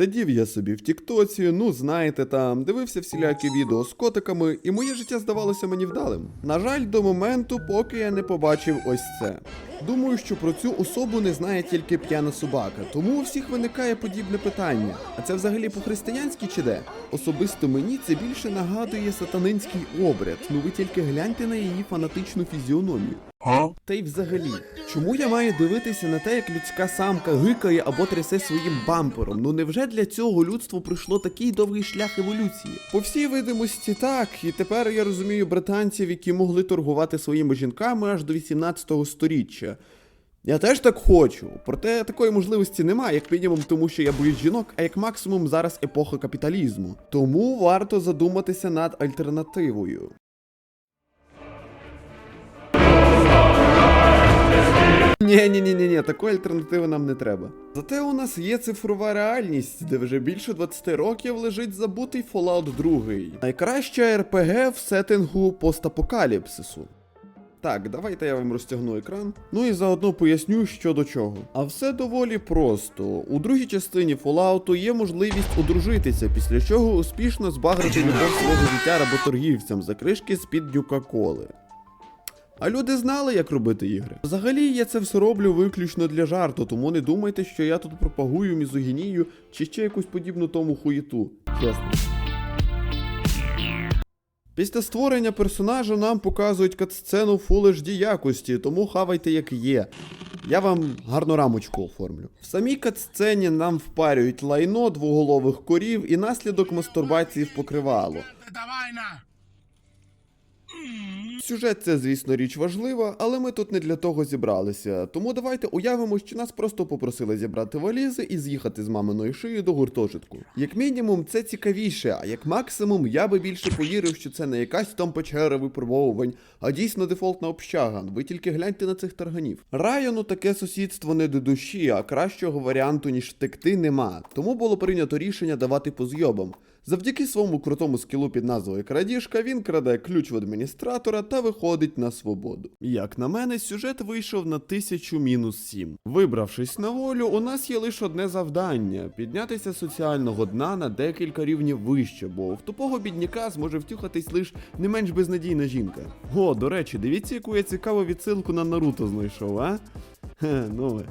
Сидів я собі в Тіктоці, ну знаєте там, дивився всілякі відео з котиками, і моє життя здавалося мені вдалим. На жаль, до моменту, поки я не побачив ось це. Думаю, що про цю особу не знає тільки п'яна собака, тому у всіх виникає подібне питання. А це взагалі по-християнськи чи де? Особисто мені це більше нагадує сатанинський обряд. Ну ви тільки гляньте на її фанатичну фізіономію. Та й взагалі, чому я маю дивитися на те, як людська самка гикає або трясе своїм бампером? Ну невже для цього людство пройшло такий довгий шлях еволюції? По всій видимості, так. І тепер я розумію британців, які могли торгувати своїми жінками аж до 18 сторіччя. Я теж так хочу, проте такої можливості немає, як мінімум, тому що я боюсь жінок, а як максимум зараз епоха капіталізму. Тому варто задуматися над альтернативою. Ні, ні, ні, ні, ні, такої альтернативи нам не треба. Зате у нас є цифрова реальність, де вже більше 20 років лежить забутий Fallout 2. Найкраща РПГ в сеттингу постапокаліпсису. Так, давайте я вам розтягну екран. Ну і заодно поясню, що до чого. А все доволі просто. У другій частині Fallout є можливість одружитися, після чого успішно збагрити любов свого життя работоргівцям за кришки з-під Дюка-коли. А люди знали, як робити ігри. Взагалі, я це все роблю виключно для жарту, тому не думайте, що я тут пропагую мізогінію чи ще якусь подібну тому хуєту. Чесно. Після створення персонажа нам показують катсцену Full HD якості, тому хавайте як є. Я вам гарну рамочку оформлю. В самій катсцені нам впарюють лайно двоголових корів і наслідок мастурбації в покривало. Давай vaina. Сюжет це, звісно, річ важлива, але ми тут не для того зібралися. Тому давайте уявимо, що нас просто попросили зібрати валізи і з'їхати з маминої шиї до гуртожитку. Як мінімум, це цікавіше, а як максимум, я би більше повірив, що це не якась там печера випробовувань, а дійсно дефолтна общага. Ви тільки гляньте на цих тарганів. Району таке сусідство не до душі, а кращого варіанту, ніж втекти, нема. Тому було прийнято рішення давати по зйобам. Завдяки своєму крутому скілу під назвою Крадіжка він краде ключ в адміністратора та виходить на свободу. Як на мене, сюжет вийшов на 1000 мінус 7. Вибравшись на волю, у нас є лише одне завдання піднятися соціального дна на декілька рівнів вище, бо в тупого бідняка зможе втюхатись лише не менш безнадійна жінка. О, до речі, дивіться, яку я цікаву відсилку на Наруто знайшов, а? Хе, ну.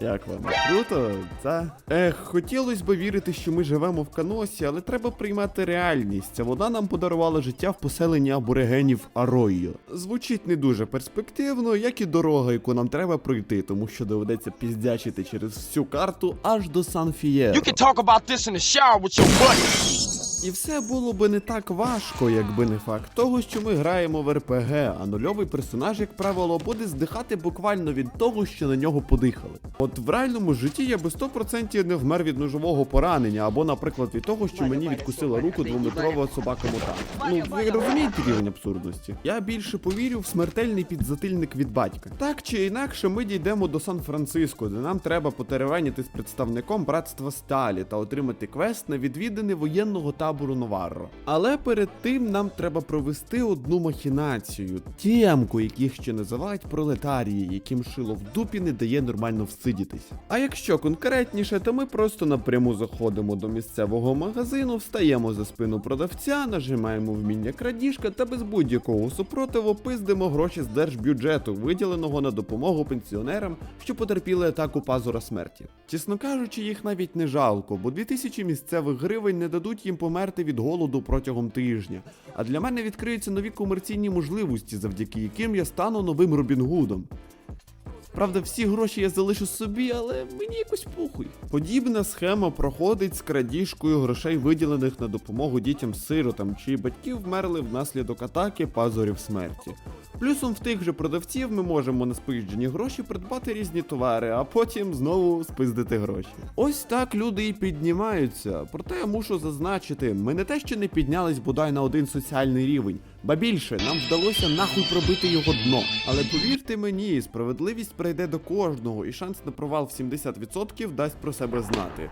Як вам? Круто, та? Ех, хотілося б вірити, що ми живемо в каносі, але треба приймати реальність. Вона нам подарувала життя в поселенні аборигенів Аройо. Звучить не дуже перспективно, як і дорога, яку нам треба пройти, тому що доведеться піздячити через всю карту аж до Сан Фієро. You can talk about this in the shower with your buddy. І все було би не так важко, якби не факт того, що ми граємо в РПГ, а нульовий персонаж, як правило, буде здихати буквально від того, що на нього подихали. От в реальному житті я би 100% не вмер від ножового поранення, або, наприклад, від того, що мені відкусила руку двометрова собака мута. Ну, ви розумієте рівень абсурдності? Я більше повірю в смертельний підзатильник від батька. Так чи інакше, ми дійдемо до Сан-Франциско, де нам треба потеревеніти з представником братства Сталі та отримати квест на відвідини воєнного табору Новарро. Але перед тим нам треба провести одну махінацію, тємку, яких ще називають пролетарії, яким шило в дупі не дає нормально всидітись. А якщо конкретніше, то ми просто напряму заходимо до місцевого магазину, встаємо за спину продавця, нажимаємо вміння крадіжка та без будь-якого супротиву пиздимо гроші з держбюджету, виділеного на допомогу пенсіонерам, що потерпіли атаку пазура смерті. Чесно кажучи, їх навіть не жалко, бо 2000 місцевих гривень не дадуть їм померти від голоду протягом тижня. А для мене відкриються нові комерційні можливості, завдяки яким я стану новим Робін Гудом. Правда, всі гроші я залишу собі, але мені якось похуй. Подібна схема проходить з крадіжкою грошей, виділених на допомогу дітям-сиротам, чиї батьки вмерли внаслідок атаки пазурів смерті. Плюсом в тих же продавців ми можемо на спизджені гроші придбати різні товари, а потім знову спиздити гроші. Ось так люди і піднімаються. Проте я мушу зазначити, ми не те, що не піднялись бодай на один соціальний рівень, ба більше нам вдалося нахуй пробити його дно. Але повірте мені, справедливість прийде до кожного, і шанс на провал в 70% дасть про себе знати.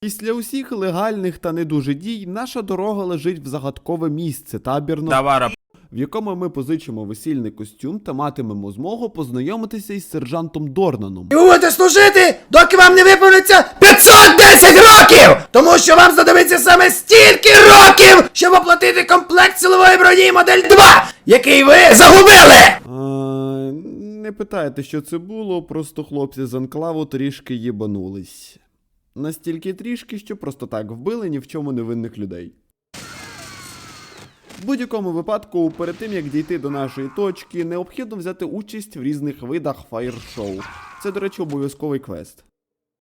Після усіх легальних та не дуже дій наша дорога лежить в загадкове місце табірно. Давара. В якому ми позичимо весільний костюм та матимемо змогу познайомитися із сержантом Дорнаном. І ви будете служити, доки вам не виповниться 510 років! Тому що вам знадобиться саме стільки років, щоб оплатити комплект силової броні модель 2, який ви загубили! А, не питайте, що це було, просто хлопці з анклаву трішки їбанулись. Настільки трішки, що просто так вбили ні в чому невинних людей. В будь-якому випадку, перед тим як дійти до нашої точки, необхідно взяти участь в різних видах фаєр-шоу. Це, до речі, обов'язковий квест.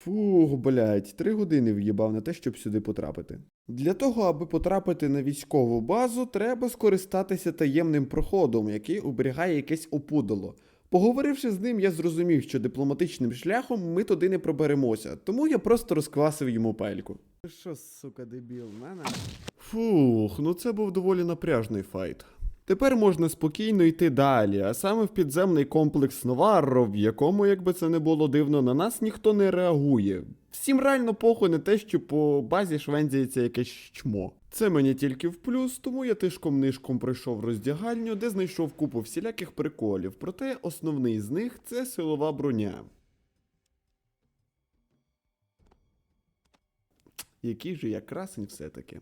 Фух, блядь, три години в'їбав на те, щоб сюди потрапити. Для того, аби потрапити на військову базу, треба скористатися таємним проходом, який оберігає якесь опудало. Поговоривши з ним, я зрозумів, що дипломатичним шляхом ми туди не проберемося, тому я просто розквасив йому пельку. Що, сука, дебіл, мене? Фух, ну це був доволі напряжний файт. Тепер можна спокійно йти далі, а саме в підземний комплекс Новарро, в якому, якби це не було дивно, на нас ніхто не реагує. Всім реально похуй на те, що по базі швендзяється якесь чмо. Це мені тільки в плюс, тому я тишком нишком пройшов роздягальню, де знайшов купу всіляких приколів. Проте основний з них це силова броня. Який же я красень все-таки.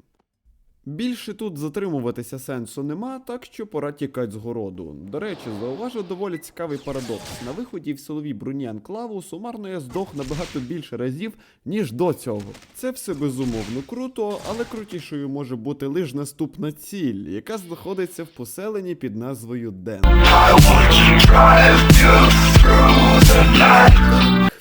Більше тут затримуватися сенсу нема, так що пора тікати з городу. До речі, зауважив доволі цікавий парадокс. На виході в силовій броні анклаву сумарно я здох набагато більше разів, ніж до цього. Це все безумовно круто, але крутішою може бути лише наступна ціль, яка знаходиться в поселенні під назвою Ден.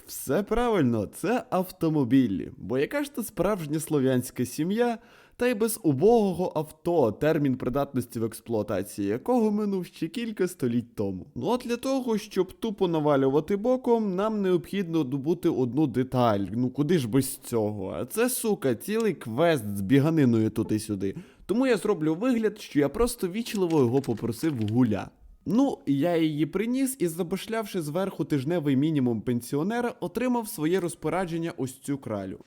Все правильно, це автомобілі. Бо яка ж то справжня слов'янська сім'я, та й без убогого авто, термін придатності в експлуатації якого минув ще кілька століть тому. Ну а для того, щоб тупо навалювати боком, нам необхідно добути одну деталь. Ну куди ж без цього? А це, сука, цілий квест з біганиною тут і сюди. Тому я зроблю вигляд, що я просто вічливо його попросив гуля. Ну, я її приніс і, забашлявши зверху тижневий мінімум пенсіонера, отримав своє розпорядження ось цю кралю.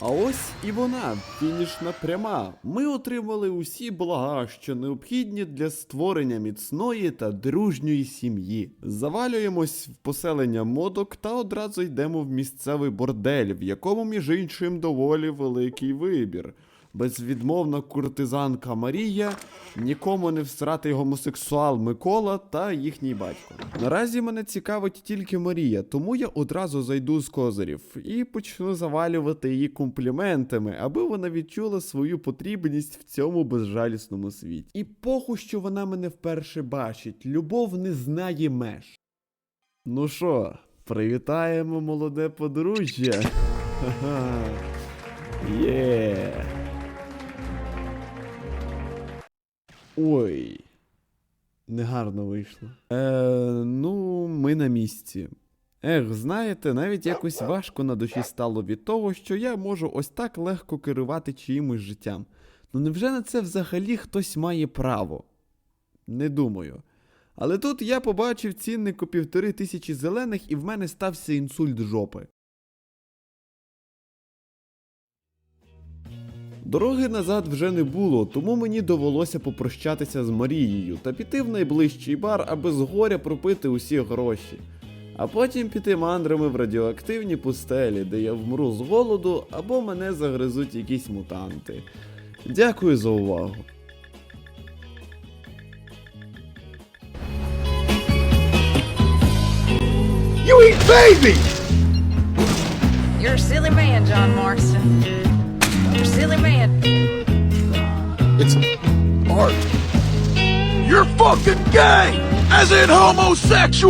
А ось і вона, фінішна пряма. Ми отримали усі блага, що необхідні для створення міцної та дружньої сім'ї. Завалюємось в поселення модок та одразу йдемо в місцевий бордель, в якому, між іншим, доволі великий вибір. Безвідмовна куртизанка Марія, нікому не всратий гомосексуал Микола та їхній батько. Наразі мене цікавить тільки Марія, тому я одразу зайду з козирів і почну завалювати її компліментами, аби вона відчула свою потрібність в цьому безжалісному світі. І похуй, що вона мене вперше бачить, любов не знає меж. Ну що, привітаємо молоде подружжя. Ха-ха. Є. Ой. Негарно вийшло. Е, ну, ми на місці. Ех, знаєте, навіть якось важко на душі стало від того, що я можу ось так легко керувати чиїмось життям. Ну невже на це взагалі хтось має право? Не думаю. Але тут я побачив цінник у півтори тисячі зелених, і в мене стався інсульт жопи. Дороги назад вже не було, тому мені довелося попрощатися з Марією та піти в найближчий бар, аби з горя пропити усі гроші. А потім піти мандрами в радіоактивні пустелі, де я вмру з голоду або мене загризуть якісь мутанти. Дякую за увагу. You eat baby! You're a silly man, John Marston. You're silly man. It's art. You're fucking gay! As in homosexual!